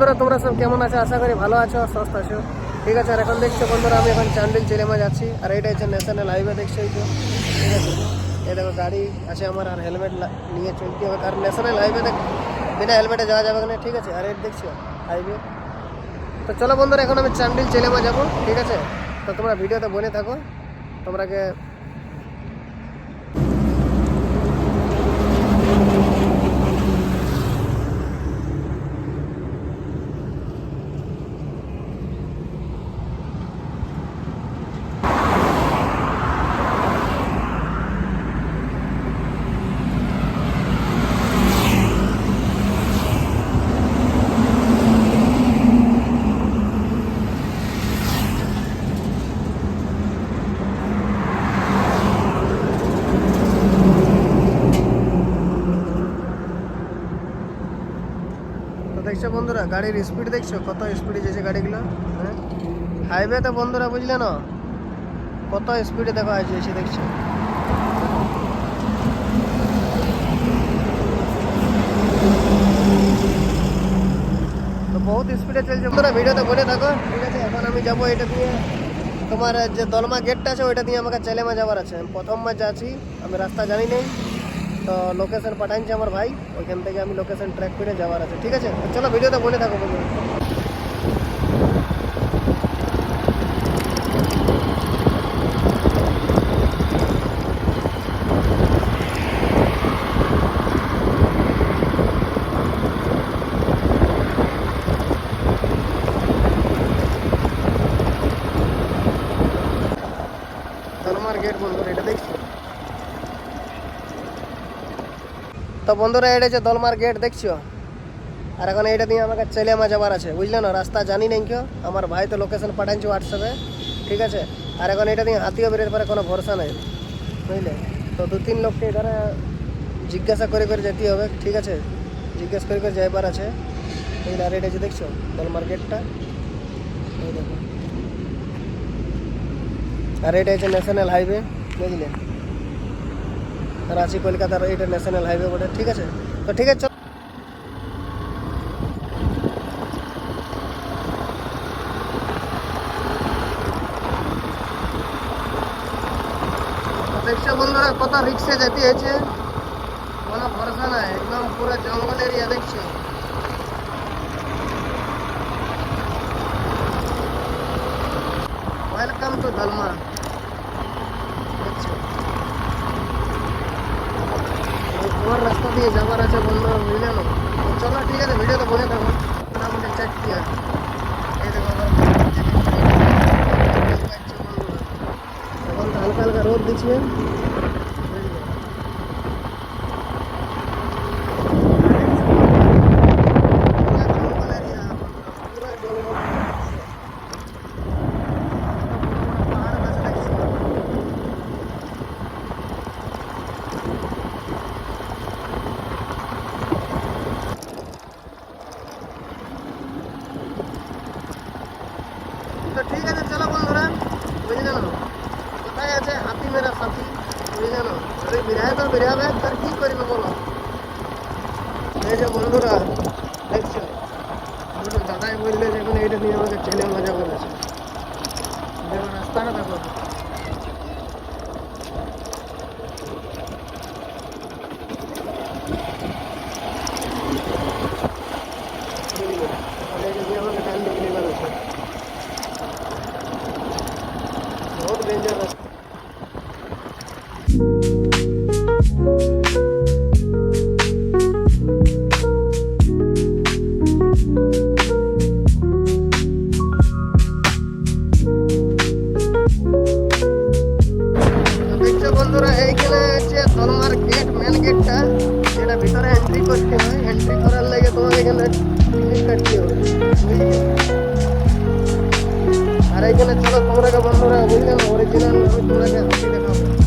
বন্ধুরা তোমরা সব কেমন আছো? আশা করি ভালো আছো সুস্থ আছো। ঠিক আছে আর এখন দেখছ বন্ধুরা আমি এখন চান্ডিল চেলেমা যাচ্ছি। আর এটা হচ্ছে ন্যাশনাল হাইওয়ে দেখছ যে, ঠিক আছে? এই দেখো গাড়ি আছে আমার আর হেলমেট নিয়ে চলতে হবে। আর ন্যাশনাল হাইওয়ে দেখ বিনা হেলমেটে যাওয়া যাবে না ঠিক আছে? আর এটা দেখছ হাইওয়ে তো চলো বন্ধুরা এখন আমি চান্ডিল চেলেমা যাব ঠিক আছে? তো তোমরা ভিডিওতে বনে থাকো। তোমরাকে তো দেখছ বন্ধুরা, গাড়ির স্পিড দেখছ? কত স্পিডে যেছে গাড়িগুলো? হ্যাঁ? হাইওয়েতে বন্ধুরা বুঝলে না? কত স্পিডে দেখো আছে এসে দেখছ? তো বহুত স্পিডে চলছে। বন্ধুরা ভিডিওতে বলে থাকো, ঠিক আছে? এখন আমি যাব এটা দিয়ে। তোমার যে দলমা গেটটা আছে, ওইটা দিয়ে আমাকে চেলেমা যাওয়ার আছে। আমি প্রথমবার যাচ্ছি, আমি রাস্তা জানি নেই। তো লোকেশন পাঠাইছে আমার ভাই, ওইখান থেকে আমি লোকেশন ট্র্যাক করে যাওয়ার আছে, ঠিক আছে? চলো ভিডিওটা বলে থাকো বন্ধুরা দলমার গেট বন্ধুরা এটা দেখছি তো বন্ধুরা এটা হচ্ছে দলমার গেট দেখছ? আর এখন এইটা দিয়ে আমাকে চলে আমার যাবার আছে, বুঝলে না? রাস্তা জানি নাই কেউ। আমার ভাই তো লোকেশন পাঠাইছে হোয়াটসঅ্যাপে ঠিক আছে? আর এখন এটা দিয়ে হাতিও বেরোতে পারে, কোনো ভরসা নেই, বুঝলে? তো দু তিন লোককে এখানে জিজ্ঞাসা করে করে যেতে হবে, ঠিক আছে? জিজ্ঞেস করে করে যাইবার আছে। বুঝলে আর এটা যে দেখছ, দলমার গেটটা আর এটা হচ্ছে ন্যাশনাল হাইওয়ে বুঝলে? রাঁচি কলকাতার এটা ন্যাশনাল হাইওয়ে বটে, ঠিক আছে? তো ঠিক আছে দেখছ বন্ধুরা, কত রিক্সে যেতে হয়েছে কোনো ভরসা নাই, একদম পুরো জঙ্গল এরিয়া দেখছ। ওয়েলকাম টু দলমা দেখছ তোমার রাস্তা দিয়ে যাবার আছে বন্ধুরা বুঝলে না? চলো ঠিক আছে, ভিডিওতে বলে থাকো। মোটামুটি চারটি আছে এই দেখো হালকা হালকা রোদ দিচ্ছে পুরা জঙ্গল area, পুরা জঙ্গল। পাহাড় গাছ দেখছ? তো ঠিক আছে, চলো বন্ধুরা, বুঝে গেল? কোথায় আছে হাতি মেরা সাথী? বুঝে গেল? যদি বিরায় তো বিরাবে তার কি করবে বলো? এই যে বন্ধুরা, দেখছ? দাদাই বললে যখন এইটা নিয়ে আমাকে ছেলে মজা করেছে। দেখো, রাস্তাটা দেখো। বন্ধুরা এইখানে হচ্ছে দলমার গেট মেন গেটটা যেটা ভিতরে এন্ট্রি করতে হয় করার লাগে তোমাকে এখানে আর এইখানে চলো তোমরা বন্ধুরা, বুঝলে অরিজিনাল আমি তোমাকে দেখাবো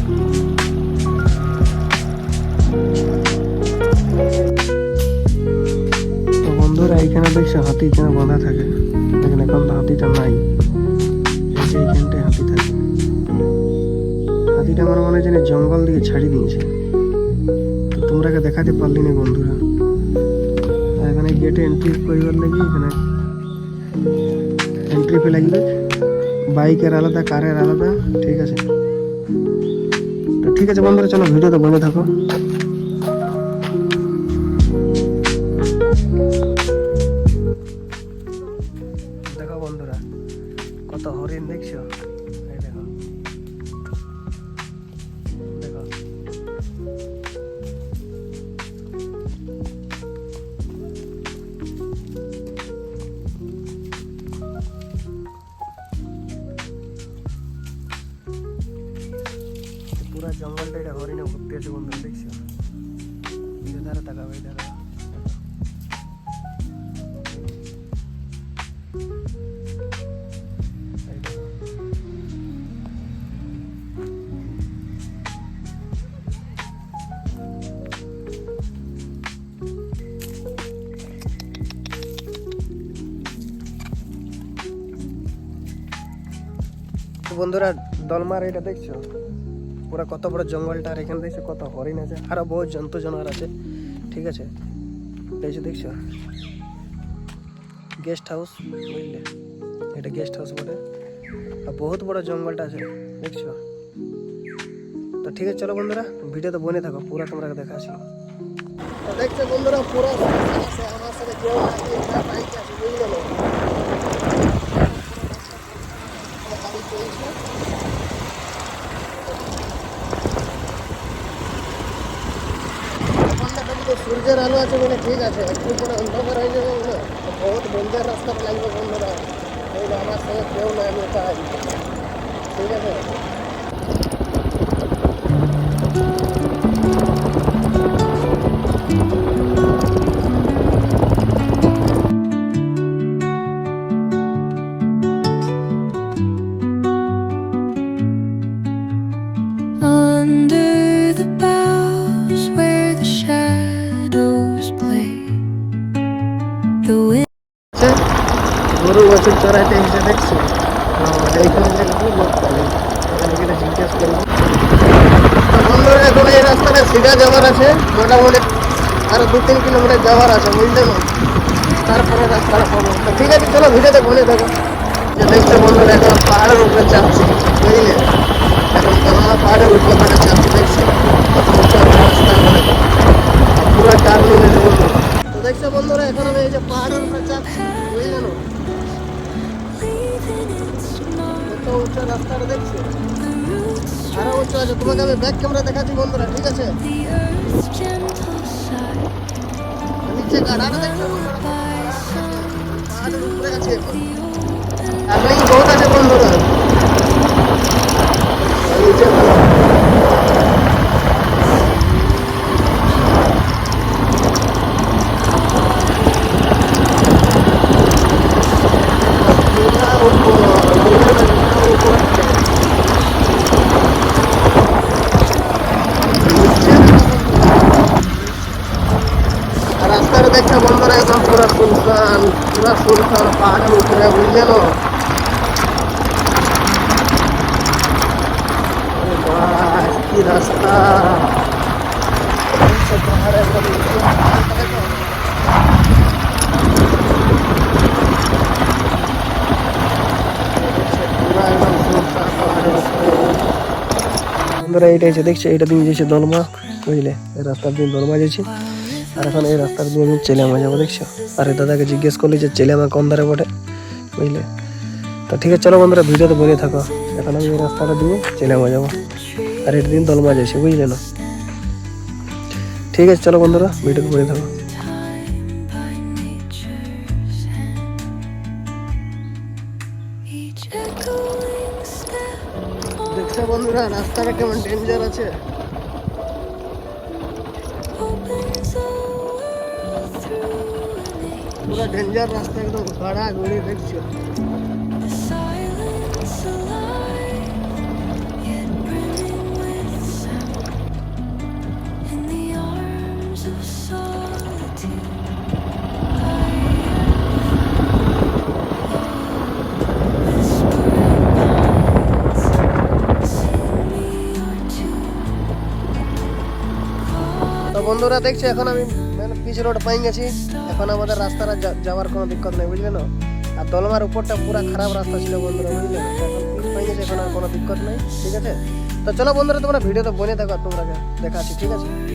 তো বন্ধুরা, এইখানে দেখছ হাতি এখানে বাঁধা থাকে। এখানে এখন তো হাতিটা নাই। এই এইখানটায় হাতি থাকে। হাতিটা আমার মনে হয় জঙ্গল দিয়ে ছাড়ি দিয়েছে। তো তোমরাকে দেখাতে পারলি না বন্ধুরা। এখানে গেটে এন্ট্রি করিবার লাগি, এখানে এন্ট্রি ফি লাগবে বাইকের আলাদা কারের আলাদা, ঠিক আছে? তো ঠিক আছে বন্ধুরা, চলো ভিডিওতে বলে থাকো। বন্ধুরা দেখছ ধারে দেখো। তো বন্ধুরা দলমার এটা দেখছ পুরো কত বড় জঙ্গলটা আর এখানে দেখছ কত হরিণ আছে। আরও বহু জন্তু জানোয়ার আছে। ঠিক আছে? যে দেখছ? গেস্ট হাউস বুঝলে? এটা গেস্ট হাউস বটে। আর বহুত বড় জঙ্গলটা আছে, দেখছ? তো ঠিক আছে, চলো বন্ধুরা, ভিডিওতে বনে থাকো, পুরো তোমরা দেখাচ্ছি তো দেখছ বন্ধুরা, পুরো আমার সাথে কেউ আছে, বুঝলে না গাড়ি চলছে সূর্যের আলো আছে বলে ঠিক আছে, একটু পরে অন্ধকার হয়ে যাবে বলে বহুত বন্ধের রাস্তা লাগবে বন্ধুরা। এই আমার সঙ্গে কেউ না আমি তাই ঠিক আছে? এইখানে দেখব লোক এখানে বন্ধুরা এখন এই রাস্তাটা সিধা যাওয়ার আছে মোটামুটি আরও দু তিন কিলোমিটার যাওয়ার আছে বুঝলে না তারপরে রাস্তাটা পাবো ঠিক আছে চলো ভিডিওতে বলে দেখো যে দেখছ বন্ধুরা এখন পাহাড়ের উপরে চাপছি বুঝলে এখন দলমা পাহাড়ের চাপছি দেখছি একটা পুরো বন্ধু তো দেখছ বন্ধুরা, এখন আমি এই যে পাহাড়ের উপরে চাপছি। উঁচু রাস্তাটা দেখছি? আরও আছে। তোমাকে আমি ব্যাক ক্যামেরা দেখাচ্ছি বন্ধুরা ঠিক আছে? বন্ধুরা? পাহাড়ের উপরে আছে এখন টার্নিং বহুত আছে বন্ধুরা আর নিচে ভালো। পুরা উপর, পুরা উপর। আর রাস্তাটা দেখছ বন্ধুরা একদম পুরো সুনসান পুরো সুনসান পাহাড়ের উপরে বুঝলে না আরে বাহ, কি রাস্তা দেখছ পাহাড়ে একদম উপরে রাস্তাটা দেখো। পুরো একদম সুনসান পাহাড়ের উপরে। বন্ধুরা, এইটা এইটা দিয়ে যেছে দলমা, বুঝলে? এই রাস্তার দিয়ে দলমা আর এখন এই রাস্তার দিয়ে আমি চেলামা যাব, দেখছ? আর দাদাকে জিজ্ঞেস করলি যে চেলামা কোন ধারে বটে, বুঝলে? তো ঠিক আছে, চলো বন্ধুরা, ভিডিওতে বলে থাকো। এখন আমি এই রাস্তাটা দিয়ে চেলামা যাব। আর এটা দিন দলমা যাচ্ছি, বুঝলে না? ঠিক আছে, চলো বন্ধুরা ভিডিওতে করে থাকো দেখছ বন্ধুরা, রাস্তাটা কেমন ডেঞ্জার আছে. পুরো ডেঞ্জার রাস্তা একদম গাড়া গড়ি দেখছ। বন্ধুরা দেখছি, এখন আমি পিচ রোড পাই গেছি। এখন আমাদের রাস্তাটা যাওয়ার কোনো দিক্কত নেই বুঝলেন আর দলমার উপরটা পুরো খারাপ রাস্তা ছিল বন্ধুরা, বুঝলে? এখন পেয়ে গেছে, এখন আর কোনো দিক্কত নেই, ঠিক আছে? তো চলো বন্ধুরা, তোমরা ভিডিওতে বনে থাকো তোমরা দেখাচ্ছি, ঠিক আছে?